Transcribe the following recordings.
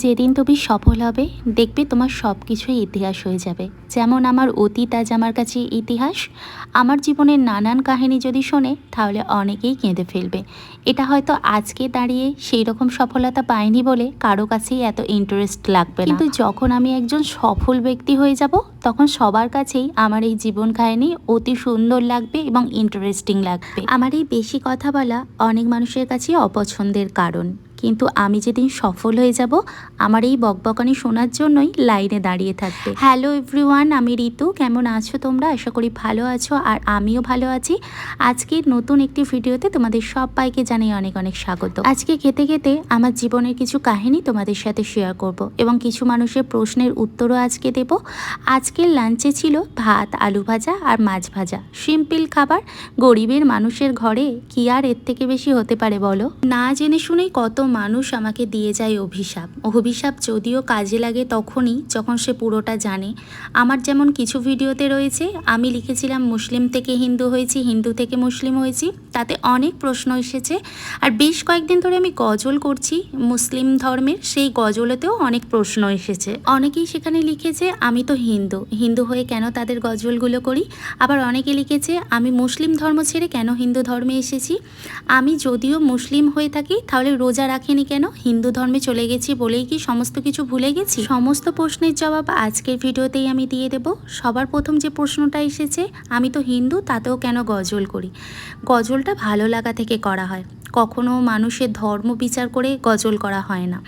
যেদিন তুমি সফল হবে, দেখবে তোমার সব কিছুই ইতিহাস হয়ে যাবে। যেমন আমার অতীত আজ আমার কাছে ইতিহাস, আমার জীবনের নানান কাহিনী যদি শোনে, তাহলে অনেকেই কেঁদে ফেলবে। এটা হয়তো আজকে দাঁড়িয়ে সেই রকম সফলতা পায়নি বলে কারও কাছেই এত ইন্টারেস্ট লাগবে কিন্তু যখন আমি একজন সফল ব্যক্তি হয়ে যাব, তখন সবার কাছেই আমার এই জীবন কাহিনী অতি সুন্দর লাগবে এবং ইন্টারেস্টিং লাগবে। আমার এই বেশি কথা বলা অনেক মানুষের কাছে অপছন্দের কারণ। কিন্তু আমি যেদিন সফল হয়ে যাব, আমার এই বকবকানি শোনার জন্যই লাইনে দাঁড়িয়ে থাকবে। হ্যালো এভরিওয়ান, আমি ঋতু। কেমন আছো তোমরা? আশা করি ভালো আছো আর আমিও ভালো আছি। আজকের নতুন একটি ভিডিওতে তোমাদের সবাইকে জানাই অনেক অনেক স্বাগত। আজকে খেতে খেতে আমার জীবনের কিছু কাহিনী তোমাদের সাথে শেয়ার করব এবং কিছু মানুষের প্রশ্নের উত্তরও আজকে দেব। আজকের লাঞ্চে ছিল ভাত, আলু ভাজা আর মাছ ভাজা। সিম্পল খাবার, গরিবের মানুষের ঘরে কি আর এর থেকে বেশি হতে পারে বলো? না জেনে শুনেই কত মানুষ আমাকে দিয়ে যায় অভিশাপ। অভিশাপ যদিও কাজে লাগে তখনই যখন সে পুরোটা জানে। আমার যেমন কিছু ভিডিওতে রয়েছে, আমি লিখেছিলাম মুসলিম থেকে হিন্দু হয়েছি, হিন্দু থেকে মুসলিম হয়েছি, তাতে অনেক প্রশ্ন এসেছে। আর বেশ কয়েকদিন ধরে আমি গজল করছি মুসলিম ধর্মের, সেই গজলেতেও অনেক প্রশ্ন এসেছে। অনেকেই সেখানে লিখেছে, আমি তো হিন্দু। হিন্দু হয়ে কেন তাদের গজলগুলো করি? আবার অনেকে লিখেছে, আমি মুসলিম ধর্ম ছেড়ে কেন হিন্দু ধর্মে এসেছি? আমি যদিও মুসলিম হয়ে থাকি, তাহলে রোজা রাখিনি কেন? হিন্দু ধর্মে চলে গেছি বলেই কি সমস্ত কিছু ভুলে গেছি? সমস্ত প্রশ্নের জবাব আজকের ভিডিওতেই আমি দিয়ে দেব। সবার প্রথম যে প্রশ্নটা এসেছে, আমি তো হিন্দু, তাতেও কেন গজল করি? গজলটা ভালো লাগা থেকে করা হয়। কখনো মানুষের ধর্ম বিচার করে গজল করা হয় না।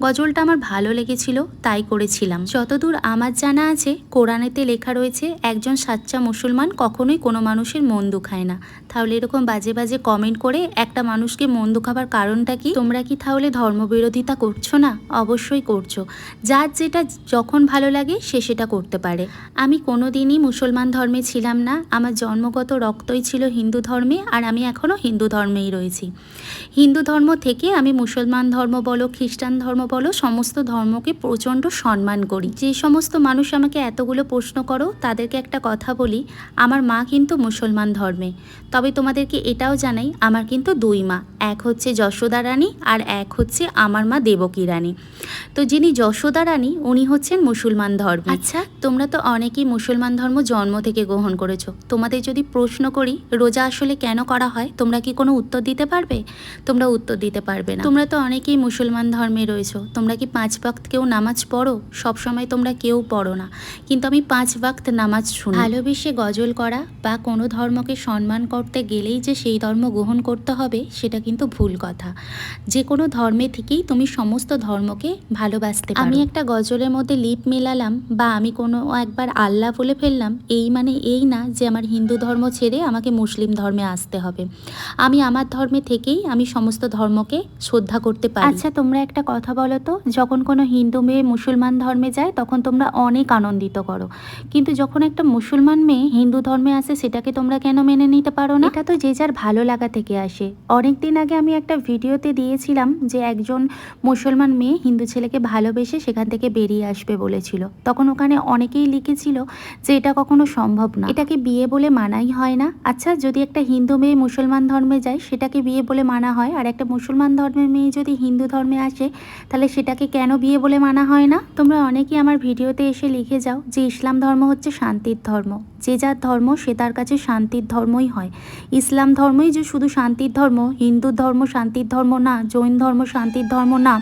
গজলটা আমার ভালো লেগেছিল, তাই করেছিলাম। যতদূর আমার জানা আছে, কোরআনেতে লেখা রয়েছে, একজন সাচ্চা মুসলমান কখনোই কোনো মানুষের মন দুখায় না। তাহলে এরকম বাজে বাজে কমেন্ট করে একটা মানুষকে মন দুখাবার কারণটা কি? তোমরা কি তাহলে ধর্মবিরোধিতা করছ না? অবশ্যই করছ। যার যেটা যখন ভালো লাগে, সে সেটা করতে পারে। আমি কোনো দিনই মুসলমান ধর্মে ছিলাম না। আমার জন্মগত রক্তই ছিল হিন্দু ধর্মে, আর আমি এখনও হিন্দু ধর্মেই রয়েছি। হিন্দু ধর্ম থেকে আমি মুসলমান ধর্ম বলো খ্রিস্টান ধর্ম বলো সমস্ত ধর্মকে প্রচণ্ড সম্মান করি। যে সমস্ত মানুষ আমাকে এতগুলো প্রশ্ন করো তাদেরকে একটা কথা বলি আমার মা কিন্তু মুসলমান ধর্মে। তবে তোমাদেরকে এটাও জানাই আমার কিন্তু দুই মা এক হচ্ছে যশোদা রানী আর এক হচ্ছে আমার মা দেবকী রানী। তো যিনি যশোদা রানী উনি হচ্ছেন মুসলমান ধর্ম। আচ্ছা। তোমরা তো অনেকেই মুসলমান ধর্ম জন্ম থেকে গ্রহণ করেছ। তোমাদের যদি প্রশ্ন করি রোজা আসলে কেন করা হয় তোমরা কি কোনো উত্তর দিতে পারবে? তোমরা উত্তর দিতে পারবে না। তোমরা তো অনেকেই মুসলমান ধর্মে রয়েছো। তোমরা কি পাঁচ ওয়াক্ত কেউ নামাজ পড়ো? সব সময় তোমরা কেউ পড়ো না। কিন্তু আমি পাঁচ ওয়াক্ত নামাজ শুনি। ভালোবেসে গজল করা বা কোনো ধর্মকে সম্মান করতে গেলেই যে সেই ধর্ম গ্রহণ করতে হবে, সেটা কিন্তু ভুল কথা। যে কোনো ধর্মে থেকেই তুমি সমস্ত ধর্মকে ভালোবাসতে আমি একটা গজলের মধ্যে লিপ মেলালাম বা আমি কোনো একবার আল্লাহ বলে ফেললাম, এই মানে এই না যে আমার হিন্দু ধর্ম ছেড়ে আমাকে মুসলিম ধর্মে আসতে হবে। আমি আমার ধর্মে থেকেই আমি সমস্ত ধর্মকে শ্রদ্ধা করতে পারি। আচ্ছা তোমরা একটা কথা বলো তো যখন কোনো হিন্দু মেয়ে মুসলমান ধর্মে যায় তখন তোমরা অনেক আনন্দিত করো। কিন্তু যখন একটা মুসলমান মেয়ে হিন্দু ধর্মে আসে সেটাকে তোমরা কেন মেনে নিতে পারো না? এটা তো যে যার ভালো লাগা থেকে আসে। অনেক দিন আগে আমি একটা ভিডিওতে দিয়েছিলাম যে একজন মুসলমান মেয়ে হিন্দু ছেলেকে ভালোবেসে সেখান থেকে বেরিয়ে আসবে বলেছিল। তখন ওখানে অনেকেই লিখেছিল যে এটা কখনো সম্ভব না। এটাকে বিয়ে বলে মানাই হয় না। আচ্ছা যদি একটা হিন্দু মেয়ে মুসলমান ধর্মে যায় সেটাকে বিয়ে বলে মানা হয় আর একটা মুসলমান ধর্মের মেয়ে যদি হিন্দু ধর্মে আসে, তাহলে সেটাকে কেন বিয়ে বলে মানা হয় না? তোমরা অনেকেই আমার ভিডিওতে এসে লিখে যাও যে ইসলাম ধর্ম হচ্ছে শান্তির ধর্ম। যে যার ধর্ম, সে তার কাছে শান্তির ধর্মই হয়। ইসলাম ধর্মই যে শুধু শান্তির ধর্ম, হিন্দু ধর্ম শান্তির ধর্ম না, জৈন ধর্ম শান্তির ধর্ম না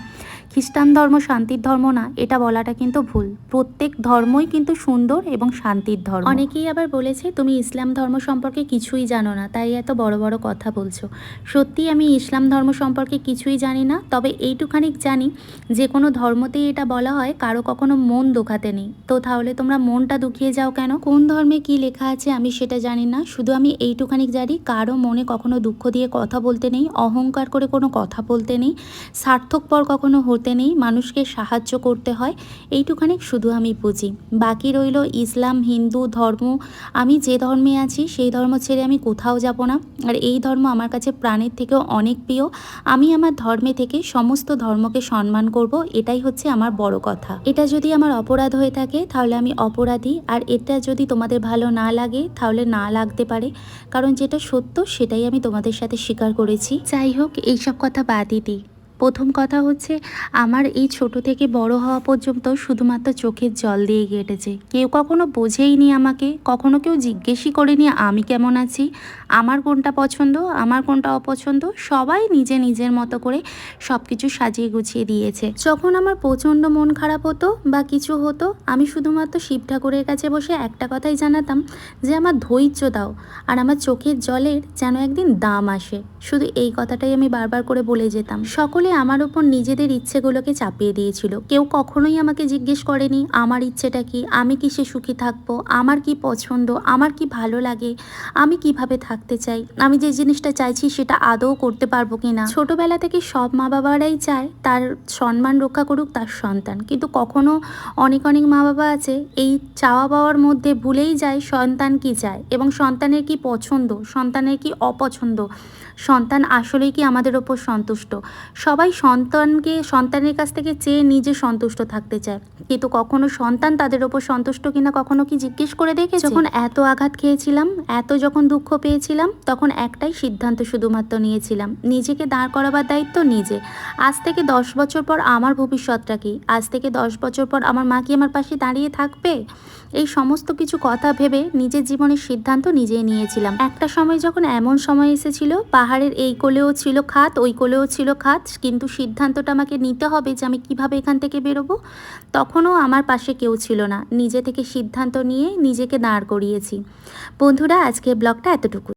খ্রিস্টান ধর্ম শান্তির ধর্ম না, এটা বলাটা কিন্তু ভুল। প্রত্যেক ধর্মই কিন্তু সুন্দর এবং শান্তির ধর্ম। অনেকেই আবার বলেছে, তুমি ইসলাম ধর্ম সম্পর্কে কিছুই জানো না, তাই এত বড় বড় কথা বলছো। সত্যি আমি ইসলাম ধর্ম সম্পর্কে কিছুই জানি না, তবে এইটুখানি জানি, যে কোনো ধর্মতেই এটা বলা হয়, কারও কখনো মন দোখাতে নেই। তো তাহলে তোমরা মনটা দুখিয়ে যাও কেন? কোন ধর্মে কি লেখা আছে আমি সেটা জানি না, শুধু আমি এইটুখানি জানি, কারও মনে কখনো দুঃখ দিয়ে কথা বলতে নেই, অহংকার করে কোনো কথা বলতে নেই স্বার্থকপর কখনো হতে নেই, মানুষকে সাহায্য করতে হয়, এইটুখানি শুধু আমি বুঝি। বাকি রইল ইসলাম, হিন্দু, ধর্ম, আমি যে ধর্মে আছি, সেই ধর্ম ছেড়ে আমি কোথাও যাব না। আর এই ধর্ম আমার কাছে প্রাণের থেকেও অনেক প্রিয়। আমি আমার ধর্মে থেকে সমস্ত ধর্মকে সম্মান করব, এটাই হচ্ছে আমার বড় কথা। এটা যদি আমার অপরাধ হয়ে থাকে, তাহলে আমি অপরাধী। আর এটা যদি তোমাদের ভালো না লাগে, তাহলে না লাগতে পারে। কারণ যেটা সত্য, সেটাই আমি তোমাদের সাথে স্বীকার করেছি। যাই হোক, এইসব কথা বাদই দিই। প্রথম কথা হচ্ছে, আমার এই ছোট থেকে বড় হওয়া পর্যন্ত শুধুমাত্র চোখের জল দিয়ে কেটেছে। কেউ কখনো বোঝেইনি আমাকে, কখনো কেউ জিজ্ঞেসই করেনি আমি কেমন আছি, আমার কোনটা পছন্দ, আমার কোনটা অপছন্দ, সবাই নিজে নিজের মতো করে সব কিছু সাজিয়ে গুছিয়ে দিয়েছে। যখন আমার প্রচণ্ড মন খারাপ হতো বা কিছু হতো, আমি শুধুমাত্র শিব ঠাকুরের কাছে বসে একটা কথাই জানাতাম যে, আমার ধৈর্য দাও আর আমার চোখের জলের যেন একদিন দাম আসে। শুধু এই কথাটাই আমি বারবার করে বলে যেতাম। সকলে আমার ওপর নিজেদের ইচ্ছেগুলোকে চাপিয়ে দিয়েছিল। কেউ কখনোই আমাকে জিজ্ঞেস করেনি, আমার ইচ্ছেটা কি? আমি কিসে সুখী থাকব? আমার কি পছন্দ? আমার কি ভালো লাগে? আমি কীভাবে থাকতে চাই? আমি যে জিনিসটা চাইছি সেটা আদৌ করতে পারব কি না ছোটবেলা থেকে সব মা বাবারাই চায় তার সম্মান রক্ষা করুক, তার সন্তান। কিন্তু কখনো অনেক অনেক মা বাবা আছে, এই চাওয়া পাওয়ার মধ্যে ভুলেই যায় সন্তান কি চায় এবং সন্তানের কি পছন্দ, সন্তানের কি অপছন্দ? সন্তান আসলেই কি আমাদের ওপর সন্তুষ্ট? সবাই সন্তানকে, সন্তানের কাছ থেকে চেয়ে নিজে সন্তুষ্ট থাকতে চায়। কিন্তু কখনো সন্তান তাদের ওপর সন্তুষ্ট কিনা কখনো কি জিজ্ঞেস করে দেখে যখন এত আঘাত খেয়েছিলাম, এত যখন দুঃখ পেয়েছিলাম, তখন একটাই সিদ্ধান্ত শুধুমাত্র নিয়েছিলাম, নিজেকে দাঁড় করাবার দায়িত্ব নিজে। আজ থেকে দশ বছর পর আমার ভবিষ্যৎটা কি? আজ থেকে দশ বছর পর আমার মা কি আমার পাশে দাঁড়িয়ে থাকবে? এই সমস্ত কিছু কথা ভেবে নিজের জীবনের সিদ্ধান্ত নিজেই নিয়েছিলাম। একটা সময় যখন এমন সময় এসেছিল, পাহাড়ের এই কোলেও ছিল খাত, ওই কোলেও ছিল খাত কিন্তু সিদ্ধান্তটা আমাকে নিতে হবে যে আমি কীভাবে এখান থেকে বেরোবো। তখনও আমার পাশে কেউ ছিল না। নিজে থেকে সিদ্ধান্ত নিয়ে নিজেকে দাঁড় করিয়েছি। বন্ধুরা আজকে ব্লগটা এতটুকু